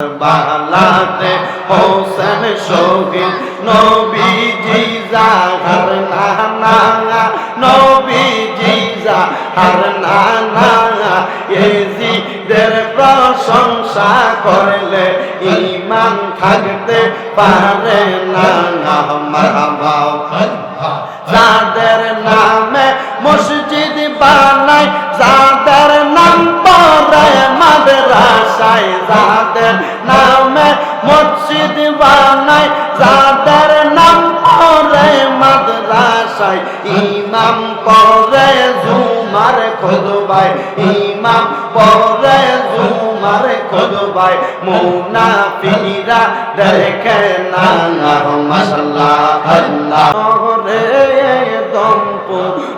বালাতে হোসেন শহীদ, নবীজি জাহার নানা, নবীজি জাহার নানা, এজিদের প্রশংসা করলে ইমান থাকতে পারে না মারহাবা যাদের নামে মসজিদ বানায় মাদ্রাসায় যাদের নামে মসজিদ বানায়, যাদের নাম পরে মাদ্রাসায়, ইমাম পরে জুমার খুদবায়, ইমাম পরে জুমার খুদবায় মুনাফিরা দেখে না মাশাল্লাহ, আল্লাহ। রে দম্পু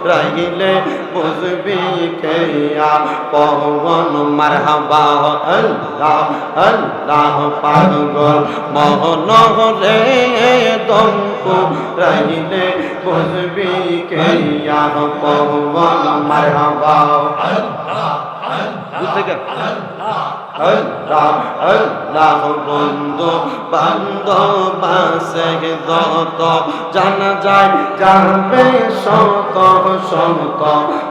রাইলে বুঝবি কে পবন মারহাবা আল্লাহ আল্লাহ পাগল। মোহন রে দম্পু রাইলে বুঝবি কে পবন মারহাবা বুঝতে গেল আল্লাহ আল্লাহ বন্ধু বান্ধব যত জানা যায় জানবে শত শত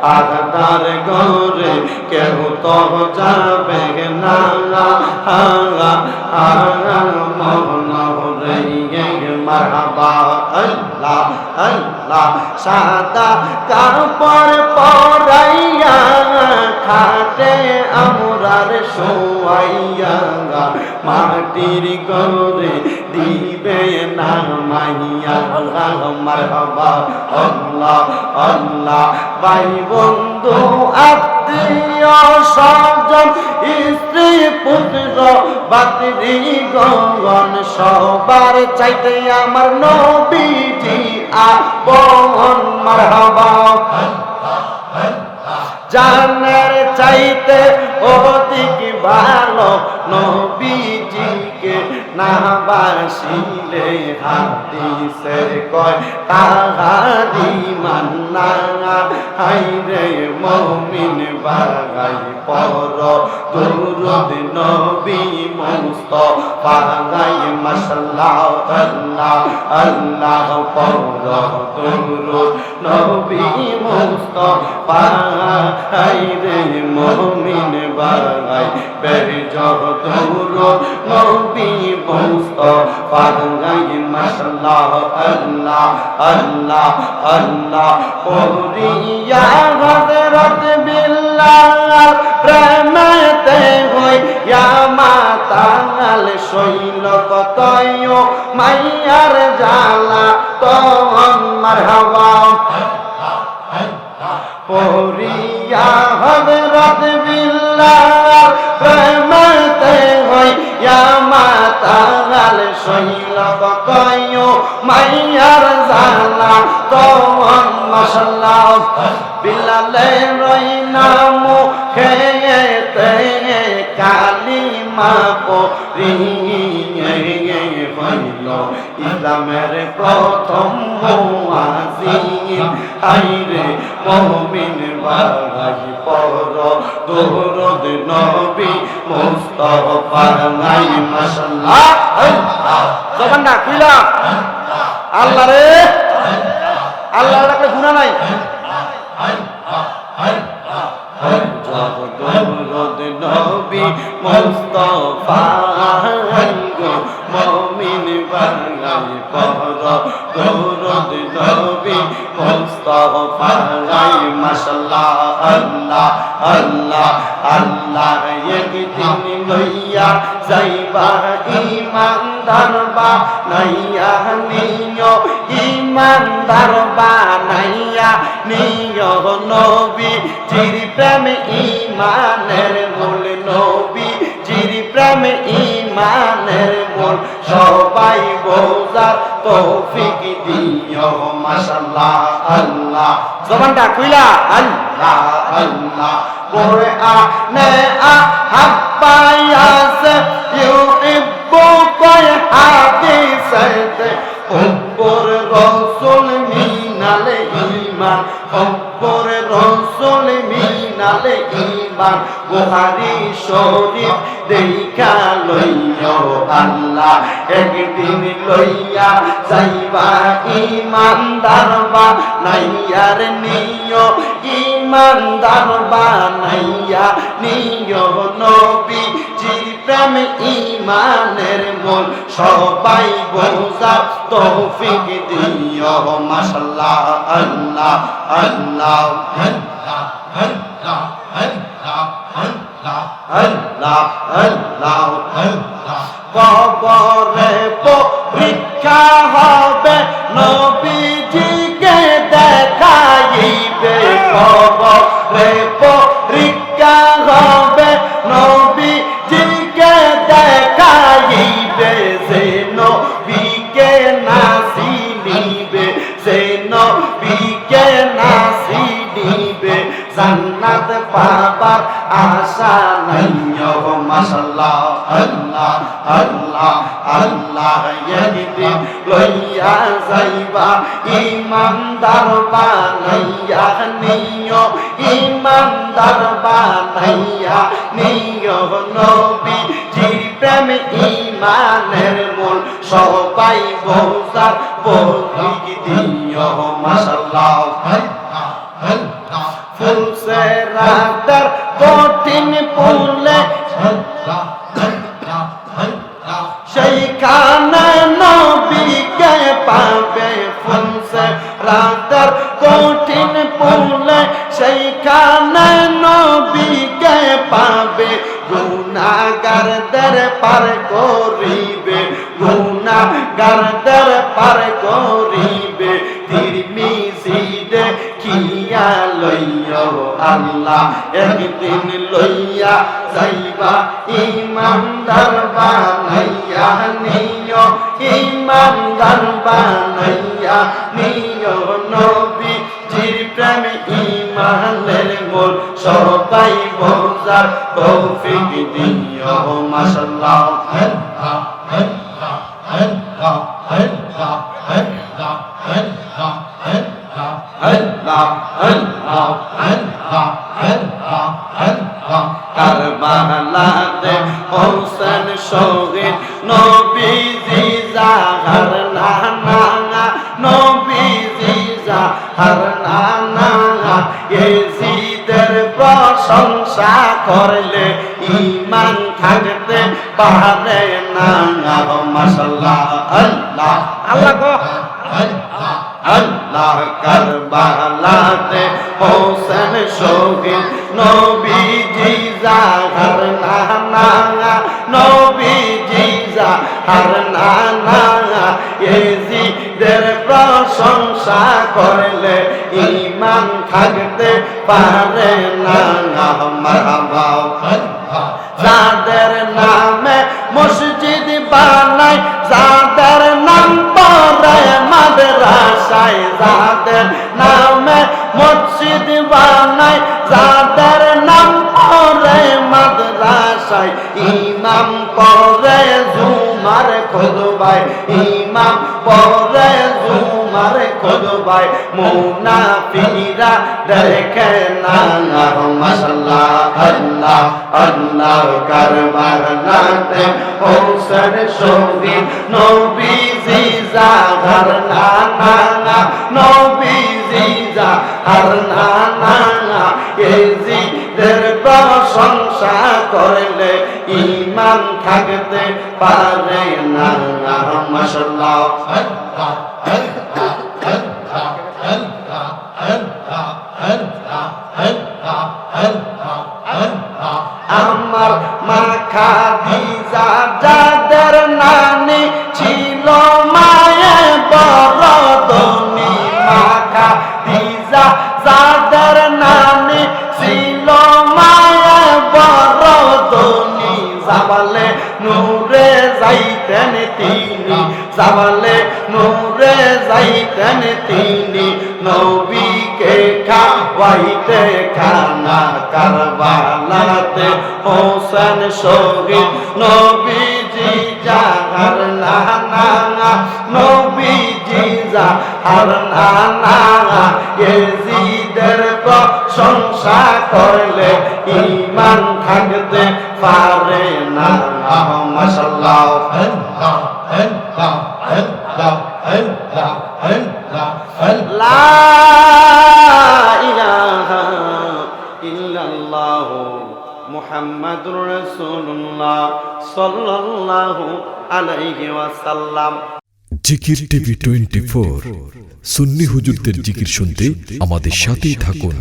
আদার গরে কেউ তো যাবে না আল্লাহ আল্লাহ সাদা কাপড় পরাইয়া খাটে আমরার শোয়াইয়া মাটির গরে দিবে না মাইয়া। মারহাবা, আল্লাহ আল্লাহ। ভাই বন্ধু, আত্মীয় স্বজন, স্ত্রী, পুত্র বাতিরি গগন সবার চাইতে আমার নবীজি আপন মারহাবা। জানের চাইতে অধিক ভালো নবীজিকে না বাসিলে হাদিসের কয়, তাহারি মান্না হাই রে মমিন বাগাই পর, দুরুদ নবী মুস্ত পাগাই মশাল্লাহ, আল্লাহ আল্লাহ পর, দুরুদ নবী মুস্ত পাগাই রে মমিন বাগাই বেরি জগ দুরুদ নবী মুস্ত পাগাই মশাল্লাহ, আল্লাহ আল্লাহ আল্লাহ। পরিয়া হযরত বিল্লাহ প্রেমেতে হইয়া মাতাল শৈল কতয় মাইয়ার জালা তখন মারহাবা পরিয়া হযরত হইয়া মাতাল শৈল কয় মাইয়ার জালা তখন মশলা বিলালে রই নাম খেতে কালিমা পরি হইল ইসলামের প্রথম মুয়াজিন আইরে মুমিন বাগাই পর দরুদ নবী মুস্তাফা নাই মাশাআল্লাহ জবানটা খুইলা। আল্লাহ রে। আল্লাহ রাখলে গুনাহ নাই। নবী মুস্তাফা বাঙালি পর দরদ নবী মুস্তাফা গাই মাশাআল্লাহ আল্লাহ আল্লাহ আল্লাহ একদিন লইয়া যাইবা ইমানদার বা নাইয়া নিয় ইমানদার বা নাইয়া নিয় নবী। চির প্রেম ইমানের মূল নবী, চির প্রেম ইমানের মূল সবাই বোঝার তৌফিক দিও, মাশাআল্লাহ, আল্লাহ। জবানটা কইলা আল্লাহ আল্লাহ। পরে আ নে আ হাব্বায়াসে ইউহিব্বু কয় হাদিসেতে উপর রসুল মিনালে ইমান উপর রসুল মিনালে ইমান ইমান বুহারি শরীফ দেখা লইয় আল্লাহ, একদিন লইয়া যাইবা ইমানদার বা নাইয়ার নিয় ইমানদার বা নাইয়া নিয় নবী। প্রেম ইমানের মূল সবাই বোঝা তৌফিক দিও মাশাল্লাহ আল্লাহ আল্লাহ আল্লাহ আল্লাহ। কবরে নবীকে নাসি নিবে জান্নাত পাবার আশা নাই। ও মাশাআল্লাহ, আল্লাহ আল্লাহ আল্লাহ একদিন লইয়া যাইবা। ইমানদার বানাইয়া নিও, ইমানদার বানাইয়া নিও। নবী জির প্রেম ইমানের সবাই বোঝার বলিক দিও মাশাআল্লাহ ফুলসে রাতার কঠিন পুলে সেইখানে নবীকে পাবে ফুলসে রাতার কঠিন পুলে সেইখানে নবীকে পাবে গুনাগারদের পার করিবে গুনাগারদের পার করিবে, তিরমিজিদে কিয়া লইয়া আল্লাহ। একদিন লইয়া যাইবা, ইমানদার বানাইয়া নিও, ইমানদার বানাইয়া নিও নবী জির প্রেম, ইমানের মোর সবাই বোঝার তৌফিক দিও, মাশাআল্লাহ। আল্লাহ আল্লাহ কারবালাতে হোসেন শহীদ নবীজি জাহার নানা নবীজি জাহার নানা এজিদের প্রশংসা করলে ইমান থাকতে পারে না মাশাল্লাহ আল্লাহ আল্লাহ গো। আল্লাহ কারবালাতে হোসেন শহীদ নবীজি জাহার নানা নবীজি জাহার নানা এজিদের প্রশংসা করলে ইমান থাকতে পারে না। যাদের নামে মসজিদ বানায় যাদের নাম পরে মাদ্রাসায়, যাদের নামে মসজিদ বানায় যাদের নাম মাদ্রাসায় ইমাম পরে জুমার খুদবাই ইমাম পরে জুমার খুদবাই মুনাফিরা দেখে না মাশাল্লাহ আল্লাহ আল্লাহ, কারবার নাতে হোসেন শহীদ, নবীজি জাহার নানা নবীজি জাহার নানা এজিদের প্রশংসা করলে ইমান থাকতে পারে না। মাশাল্লাহ আমার মা খাদিজা যাদের নানি ছিল মায়ে বড় ধনী। মা খাদিজা যাদের তিনি জাবালে নূরে যাইতেন তিনি। নবীকে খাওয়াইতে খানা কারবালাতে হোসেন শহীদ। নবীজি জাহার নানা নবীজি জাহার নানা এজিদের প্রশংসা করলে ইমান থাকতে পারে না। ইল্লাল্লাহু মুহাম্মাদুর রাসূলুল্লাহ সাল্লাল্লাহু আলাইহি ওয়াসাল্লাম। জিকির টিভি টোয়েন্টি ফোর। সুন্নি হুজুরদের জিকির শুনতে আমাদের সাথেই থাকুন।